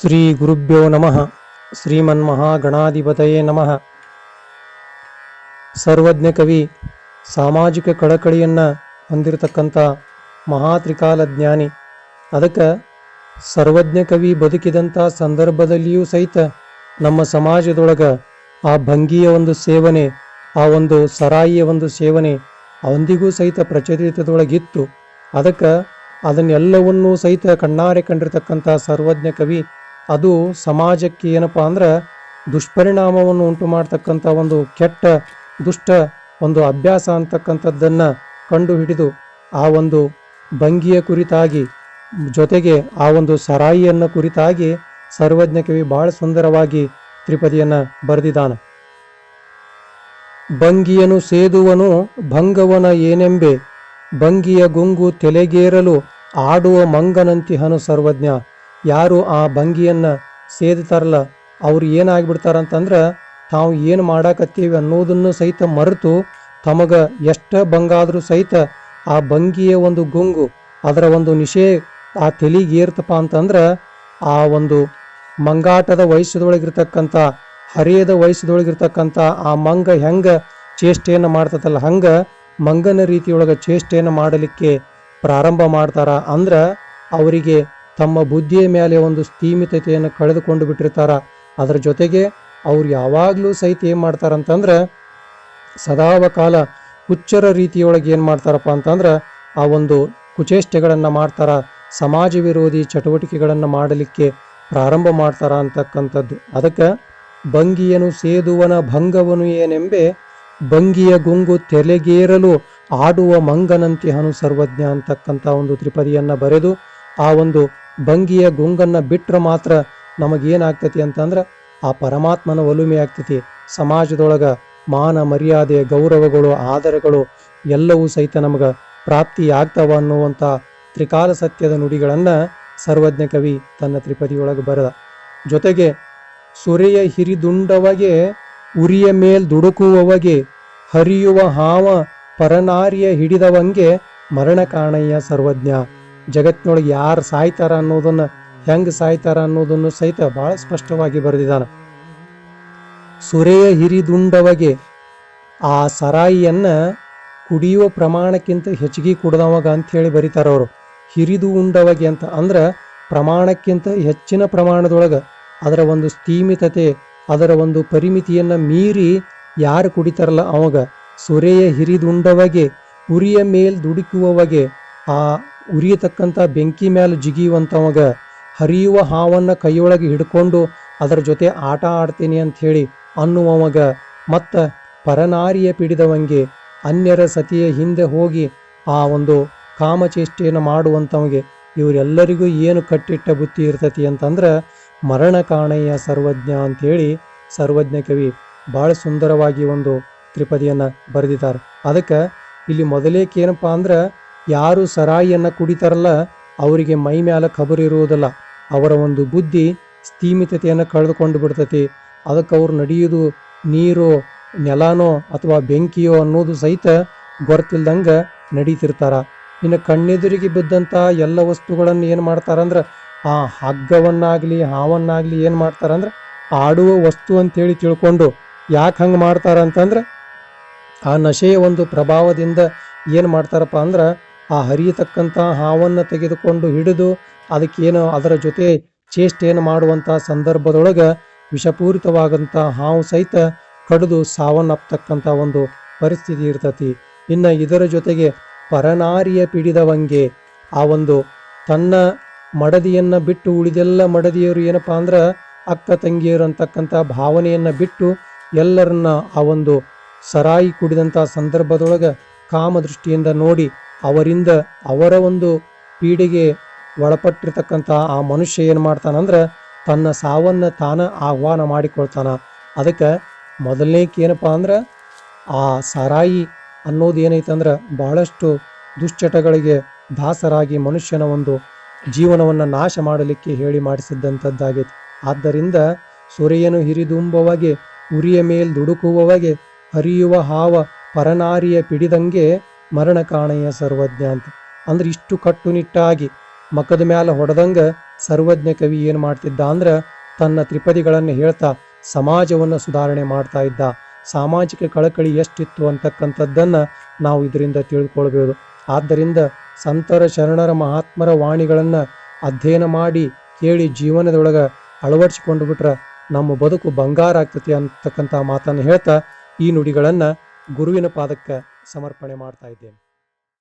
ಶ್ರೀ ಗುರುಭ್ಯೋ ನಮಃ. ಶ್ರೀಮನ್ಮಹಾಗಣಾಧಿಪತಯೇ ನಮಃ. ಸರ್ವಜ್ಞ ಕವಿ ಸಾಮಾಜಿಕ ಕಳಕಳಿಯನ್ನು ಹೊಂದಿರತಕ್ಕಂಥ ಮಹಾತ್ರಿಕಾಲ ಜ್ಞಾನಿ ಅದಕ್ಕೆ ಸರ್ವಜ್ಞ ಕವಿ ಬದುಕಿದಂಥ ಸಂದರ್ಭದಲ್ಲಿಯೂ ಸಹಿತ ನಮ್ಮ ಸಮಾಜದೊಳಗೆ ಆ ಭಂಗಿಯ ಒಂದು ಸೇವನೆ, ಆ ಒಂದು ಸರಾಯಿಯ ಒಂದು ಸೇವನೆ ಅವನಿಗೂ ಸಹಿತ ಪ್ರಚಲಿತದೊಳಗಿತ್ತು. ಅದಕ್ಕೆ ಅದನ್ನೆಲ್ಲವನ್ನೂ ಸಹಿತ ಕಣ್ಣಾರೆ ಕಂಡಿರ್ತಕ್ಕಂಥ ಸರ್ವಜ್ಞ ಕವಿ ಅದು ಸಮಾಜಕ್ಕೆ ಏನಪ್ಪ ಅಂದ್ರೆ ದುಷ್ಪರಿಣಾಮವನ್ನು ಉಂಟು ಮಾಡ್ತಕ್ಕಂಥ ಒಂದು ಕೆಟ್ಟ, ದುಷ್ಟ ಒಂದು ಅಭ್ಯಾಸ ಅಂತಕ್ಕಂಥದ್ದನ್ನು ಕಂಡು ಹಿಡಿದು ಆ ಒಂದು ಭಂಗಿಯ ಕುರಿತಾಗಿ, ಜೊತೆಗೆ ಆ ಒಂದು ಸರಾಯಿಯನ್ನು ಕುರಿತಾಗಿ ಸರ್ವಜ್ಞ ಕವಿ ಬಹಳ ಸುಂದರವಾಗಿ ತ್ರಿಪದಿಯನ್ನು ಬರೆದಿದ್ದಾನೆ. ಭಂಗಿಯನು ಸೇದುವನು, ಭಂಗವನ ಏನೆಂಬೆ? ಭಂಗಿಯ ಗುಂಗು ತೆಲೆಗೇರಲು ಆಡುವ ಮಂಗನಂತಿಹನು ಸರ್ವಜ್ಞ. ಯಾರು ಆ ಭಂಗಿಯನ್ನು ಸೇದ್ತಾರಲ್ಲ, ಅವ್ರು ಏನಾಗ್ಬಿಡ್ತಾರಂತಂದ್ರ, ತಾವು ಏನು ಮಾಡಾಕತ್ತೀವಿ ಅನ್ನೋದನ್ನು ಸಹಿತ ಮರೆತು, ತಮಗ ಎಷ್ಟು ಭಂಗಾದರೂ ಸಹಿತ ಆ ಭಂಗಿಯ ಒಂದು ಗುಂಗು, ಅದರ ಒಂದು ನಿಷೇ ಆ ತೆಲಿಗೇರ್ತಪ್ಪ ಅಂತಂದ್ರೆ, ಆ ಒಂದು ಮಂಗಾಟದ ವಯಸ್ಸದೊಳಗಿರ್ತಕ್ಕಂಥ, ಹರಿಯದ ವಯಸ್ಸದೊಳಗಿರ್ತಕ್ಕಂಥ ಆ ಮಂಗ ಹೆಂಗ ಚೇಷ್ಟೆಯನ್ನು ಮಾಡ್ತದಲ್ಲ ಹಂಗ ಮಂಗನ ರೀತಿಯೊಳಗೆ ಚೇಷ್ಟೆಯನ್ನು ಮಾಡಲಿಕ್ಕೆ ಪ್ರಾರಂಭ ಮಾಡ್ತಾರ ಅಂದ್ರೆ, ಅವರಿಗೆ ತಮ್ಮ ಬುದ್ಧಿಯ ಮೇಲೆ ಒಂದು ಸ್ಥೀಮಿತತೆಯನ್ನು ಕಳೆದುಕೊಂಡು ಬಿಟ್ಟಿರ್ತಾರ. ಅದರ ಜೊತೆಗೆ ಅವ್ರು ಯಾವಾಗಲೂ ಸಹಿತ ಏನು ಮಾಡ್ತಾರಂತಂದ್ರೆ ಸದಾವಕಾಲ ಹುಚ್ಚರ ರೀತಿಯೊಳಗೆ ಏನು ಮಾಡ್ತಾರಪ್ಪ ಅಂತಂದ್ರೆ, ಆ ಒಂದು ಕುಚೇಷ್ಟೆಗಳನ್ನು ಮಾಡ್ತಾರ, ಸಮಾಜ ವಿರೋಧಿ ಚಟುವಟಿಕೆಗಳನ್ನು ಮಾಡಲಿಕ್ಕೆ ಪ್ರಾರಂಭ ಮಾಡ್ತಾರ ಅಂತಕ್ಕಂಥದ್ದು. ಅದಕ್ಕೆ ಭಂಗಿಯನು ಸೇದುವನ ಭಂಗವನು ಏನೆಂಬೆ, ಭಂಗಿಯ ಗುಂಗು ತೆಲೆಗೇರಲು ಆಡುವ ಮಂಗನಂತೆ ಹನು ಸರ್ವಜ್ಞ ಅಂತಕ್ಕಂಥ ಒಂದು ತ್ರಿಪದಿಯನ್ನು ಬರೆದು, ಆ ಒಂದು ಭಂಗಿಯ ಗುಂಗನ್ನು ಬಿಟ್ಟರೆ ಮಾತ್ರ ನಮಗೇನಾಗ್ತತಿ ಅಂತಂದ್ರೆ ಆ ಪರಮಾತ್ಮನ ಒಲುಮೆ ಆಗ್ತತಿ. ಸಮಾಜದೊಳಗ ಮಾನ ಮರ್ಯಾದೆ, ಗೌರವಗಳು, ಆದರಗಳು ಎಲ್ಲವೂ ಸಹಿತ ನಮಗೆ ಪ್ರಾಪ್ತಿ ಆಗ್ತಾವ ಅನ್ನುವಂಥ ತ್ರಿಕಾಲ ಸತ್ಯದ ನುಡಿಗಳನ್ನು ಸರ್ವಜ್ಞ ಕವಿ ತನ್ನ ತ್ರಿಪದಿಯೊಳಗೆ ಬರೆದ. ಜೊತೆಗೆ ಸುರೆಯ ಹಿರಿದುಂಡವಗೆ, ಉರಿಯ ಮೇಲ್ ದುಡುಕುವವಗೆ, ಹರಿಯುವ ಹಾವ ಪರನಾರಿಯ ಹಿಡಿದವಂಗೆ ಮರಣ ಕಾಣಯ್ಯ ಸರ್ವಜ್ಞ. ಜಗತ್ತಿನೊಳಗೆ ಯಾರು ಸಾಯ್ತಾರ ಅನ್ನೋದನ್ನ, ಹೆಂಗ್ ಸಾಯ್ತಾರ ಅನ್ನೋದನ್ನು ಸಹಿತ ಬಹಳ ಸ್ಪಷ್ಟವಾಗಿ ಬರೆದಿದ್ದಾನೆ. ಸುರೆಯ ಹಿರಿದುಂಡವಗೆ ಆ ಸರಾಯಿಯನ್ನ ಕುಡಿಯುವ ಪ್ರಮಾಣಕ್ಕಿಂತ ಹೆಚ್ಚಿಗೆ ಕುಡ್ದವಾಗ ಅಂತ ಹೇಳಿ ಬರೀತಾರ ಅವರು. ಹಿರಿದು ಉಂಡವಾಗಿ ಅಂತ ಅಂದ್ರೆ ಪ್ರಮಾಣಕ್ಕಿಂತ ಹೆಚ್ಚಿನ ಪ್ರಮಾಣದೊಳಗೆ ಅದರ ಒಂದು ಸ್ಥೀಮಿತತೆ, ಅದರ ಒಂದು ಪರಿಮಿತಿಯನ್ನ ಮೀರಿ ಯಾರು ಕುಡಿತಾರಲ್ಲ ಅವಾಗ ಸುರೆಯ ಹಿರಿದುಂಡವಗೆ ಉರಿಯ ಮೇಲ್ ದುಡುಕುವವಗೆ ಆ ಉರಿಯತಕ್ಕಂಥ ಬೆಂಕಿ ಮೇಲೆ ಜಿಗಿಯುವಂಥವಾಗ ಹರಿಯುವ ಹಾವನ್ನ ಕೈಯೊಳಗೆ ಹಿಡ್ಕೊಂಡು ಅದರ ಜೊತೆ ಆಟ ಆಡ್ತೀನಿ ಅಂತ ಹೇಳಿ ಅನ್ನುವವಾಗ ಮತ್ತು ಪರನಾರಿಯ ಪಿಡಿದವಂಗೆ ಅನ್ಯರ ಸತಿಯ ಹಿಂದೆ ಹೋಗಿ ಆ ಒಂದು ಕಾಮಚೇಷ್ಟೆಯನ್ನು ಮಾಡುವಂಥವಂಗೆ ಇವರೆಲ್ಲರಿಗೂ ಏನು ಕಟ್ಟಿಟ್ಟ ಬುತ್ತಿ ಇರ್ತತಿ ಅಂತಂದ್ರೆ ಮರಣ ಕಾಣಯ್ಯ ಸರ್ವಜ್ಞ ಅಂತೇಳಿ ಸರ್ವಜ್ಞ ಕವಿ ಭಾಳ ಸುಂದರವಾಗಿ ಒಂದು ತ್ರಿಪದಿಯನ್ನು ಬರೆದಿದ್ದಾರೆ. ಅದಕ್ಕೆ ಇಲ್ಲಿ ಮೊದಲೇಕೇನಪ್ಪ ಅಂದ್ರೆ ಯಾರು ಸರಾಯಿಯನ್ನು ಕುಡಿತಾರಲ್ಲ, ಅವರಿಗೆ ಮೈ ಮ್ಯಾಲ ಖಬರಿರುವುದಿಲ್ಲ ಅವರ ಒಂದು ಬುದ್ಧಿ ಸ್ಥೀಮಿತತೆಯನ್ನು ಕಳೆದುಕೊಂಡು ಬಿಡ್ತತಿ. ಅದಕ್ಕೆ ಅವ್ರು ನಡೆಯುವುದು ನೀರು, ನೆಲನೋ ಅಥವಾ ಬೆಂಕಿಯೋ ಅನ್ನೋದು ಸಹಿತ ಗೊತ್ತಿಲ್ದಂಗೆ ನಡೀತಿರ್ತಾರ. ಇನ್ನು ಕಣ್ಣೆದುರಿಗೆ ಬಿದ್ದಂಥ ಎಲ್ಲ ವಸ್ತುಗಳನ್ನು ಏನು ಮಾಡ್ತಾರಂದ್ರೆ ಆ ಹಗ್ಗವನ್ನಾಗಲಿ, ಹಾವನ್ನಾಗಲಿ ಏನು ಮಾಡ್ತಾರಂದ್ರೆ ಆಡುವ ವಸ್ತು ಅಂತೇಳಿ ತಿಳ್ಕೊಂಡು ಯಾಕೆ ಹಂಗೆ ಮಾಡ್ತಾರ ಅಂತಂದ್ರೆ, ಆ ನಶೆಯ ಒಂದು ಪ್ರಭಾವದಿಂದ ಏನು ಮಾಡ್ತಾರಪ್ಪ ಅಂದ್ರೆ ಆ ಹರಿಯತಕ್ಕಂಥ ಹಾವನ್ನು ತೆಗೆದುಕೊಂಡು ಹಿಡಿದು ಅದಕ್ಕೇನು ಅದರ ಜೊತೆ ಚೇಷ್ಟೆಯನ್ನು ಮಾಡುವಂಥ ಸಂದರ್ಭದೊಳಗೆ ವಿಷಪೂರಿತವಾದಂಥ ಹಾವು ಸಹಿತ ಕಡಿದು ಸಾವನ್ನಪ್ಪತಕ್ಕಂಥ ಒಂದು ಪರಿಸ್ಥಿತಿ ಇರ್ತತಿ. ಇನ್ನು ಇದರ ಜೊತೆಗೆ ಪರನಾರಿಯ ಪಿಡಿದವಂಗೆ ಆ ಒಂದು ತನ್ನ ಮಡದಿಯನ್ನ ಬಿಟ್ಟು ಉಳಿದೆಲ್ಲ ಮಡದಿಯರು ಏನಪ್ಪ ಅಂದ್ರೆ ಅಕ್ಕ ತಂಗಿಯರು ಅಂತಕ್ಕಂಥ ಭಾವನೆಯನ್ನ ಬಿಟ್ಟು ಎಲ್ಲರನ್ನ ಆ ಒಂದು ಸರಾಯಿ ಕುಡಿದಂಥ ಸಂದರ್ಭದೊಳಗೆ ಕಾಮದೃಷ್ಟಿಯಿಂದ ನೋಡಿ ಅವರಿಂದ ಅವರ ಒಂದು ಪೀಡೆಗೆ ಒಳಪಟ್ಟಿರ್ತಕ್ಕಂಥ ಆ ಮನುಷ್ಯ ಏನು ಮಾಡ್ತಾನಂದ್ರೆ ತನ್ನ ಸಾವನ್ನು ತಾನ ಆಹ್ವಾನ ಮಾಡಿಕೊಳ್ತಾನ. ಅದಕ್ಕೆ ಮೊದಲನೇಕ್ ಏನಪ್ಪ ಅಂದ್ರೆ ಆ ಸರಾಯಿ ಅನ್ನೋದು ಏನೈತಂದ್ರೆ ಬಹಳಷ್ಟು ದುಶ್ಚಟಗಳಿಗೆ ದಾಸರಾಗಿ ಮನುಷ್ಯನ ಒಂದು ಜೀವನವನ್ನು ನಾಶ ಮಾಡಲಿಕ್ಕೆ ಹೇಳಿ ಮಾಡಿಸಿದ್ದಂಥದ್ದಾಗೈತಿ ಆದ್ದರಿಂದ ಸೊರೆಯನು ಹಿರಿದುಂಬವಾಗಿ ಉರಿಯ ಮೇಲ್ ದುಡುಕುವವಗೆ, ಹರಿಯುವ ಹಾವ ಪರನಾರಿಯ ಪಿಡಿದಂಗೆ ಮರಣ ಕಾಣೆಯ ಸರ್ವಜ್ಞ ಅಂತ. ಅಂದ್ರೆ ಇಷ್ಟು ಕಟ್ಟುನಿಟ್ಟಾಗಿ ಮಕದ ಮ್ಯಾಲ ಹೊಡೆದಂಗ ಸರ್ವಜ್ಞ ಕವಿ ಏನು ಮಾಡ್ತಿದ್ದ ಅಂದ್ರೆ ತನ್ನ ತ್ರಿಪದಿಗಳನ್ನು ಹೇಳ್ತಾ ಸಮಾಜವನ್ನು ಸುಧಾರಣೆ ಮಾಡ್ತಾ ಇದ್ದ. ಸಾಮಾಜಿಕ ಕಳಕಳಿ ಎಷ್ಟಿತ್ತು ಅಂತಕ್ಕಂಥದ್ದನ್ನ ನಾವು ಇದರಿಂದ ತಿಳ್ಕೊಳ್ಬೋದು. ಆದ್ದರಿಂದ ಸಂತರ ಶರಣರ ಮಹಾತ್ಮರ ವಾಣಿಗಳನ್ನು ಅಧ್ಯಯನ ಮಾಡಿ ಕೇಳಿ ಜೀವನದೊಳಗೆ ಅಳವಡಿಸಿಕೊಂಡು ಬಿಟ್ರೆ ನಮ್ಮ ಬದುಕು ಬಂಗಾರ ಆಗ್ತತಿ ಅಂತಕ್ಕಂಥ ಮಾತನ್ನು ಹೇಳ್ತಾ ಈ ನುಡಿಗಳನ್ನು ಗುರುವಿನ ಪಾದಕ್ಕೆ ಸಮರ್ಪಣೆ ಮಾಡ್ತಾ ಇದ್ದೇನೆ